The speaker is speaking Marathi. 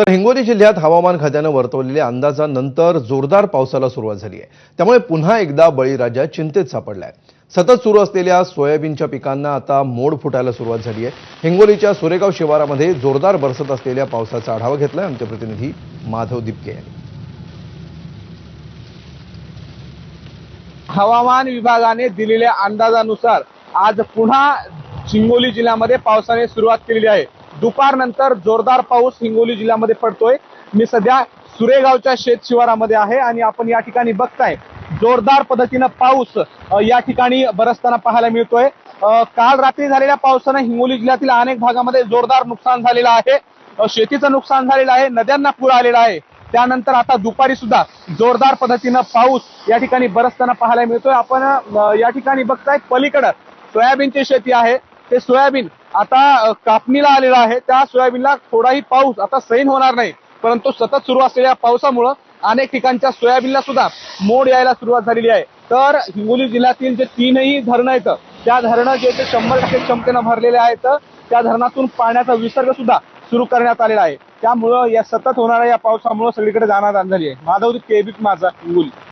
तर हिंगोली जिल्ह्यात हवामान खात्यानं वर्तवलेल्या अंदाजानंतर जोरदार पावसाला सुरुवात झाली आहे. त्यामुळे पुन्हा एकदा बळीराजा चिंतेत सापडलाय. सतत सुरू असलेल्या सोयाबीनच्या पिकांना आता मोड फुटायला सुरुवात झाली आहे. हिंगोलीच्या सुरेगाव शिवारामध्ये जोरदार बरसत असलेल्या पावसाचा आढावा घेतलाय आमचे प्रतिनिधी माधव दिपके यांनी. हवामान विभागाने दिलेल्या अंदाजानुसार आज पुन्हा हिंगोली जिल्ह्यामध्ये पावसाने सुरुवात केलेली आहे. दुपारनंतर जोरदार पाऊस हिंगोली जिल्ह्यामध्ये पडतोय. मी सध्या सुरेगावच्या शेत शिवारामध्ये आहे आणि आपण या ठिकाणी बघताय जोरदार पद्धतीनं पाऊस या ठिकाणी बरसताना पाहायला मिळतोय. काल रात्री झालेल्या पावसानं हिंगोली जिल्ह्यातील अनेक भागामध्ये जोरदार नुकसान झालेलं आहे. शेतीचं नुकसान झालेलं आहे नद्यांना पूर आलेला आहे. त्यानंतर आता दुपारी सुद्धा जोरदार पद्धतीनं पाऊस या ठिकाणी बरसताना पाहायला मिळतोय. आपण या ठिकाणी बघताय पलीकडं सोयाबीनची शेती आहे. ते सोयाबीन आता कापणीला आलेलं आहे. त्या सोयाबीनला थोडाही पाऊस आता सैन होणार नाही. परंतु सतत सुरू असलेल्या पावसामुळं अनेक ठिकाणच्या सोयाबीनला सुद्धा मोड यायला सुरुवात झालेली आहे. तर हिंगोली जिल्ह्यातील जे तीनही धरणं आहेत त्या धरणं जे ते शंभर टक्के क्षमतेनं भरलेले आहेत त्या धरणातून पाण्याचा विसर्ग सुद्धा सुरू करण्यात आलेला आहे. त्यामुळं या सतत होणाऱ्या या पावसामुळं सगळीकडे जाणार झाली आहे. माधव केबीक माझा हिंगोली.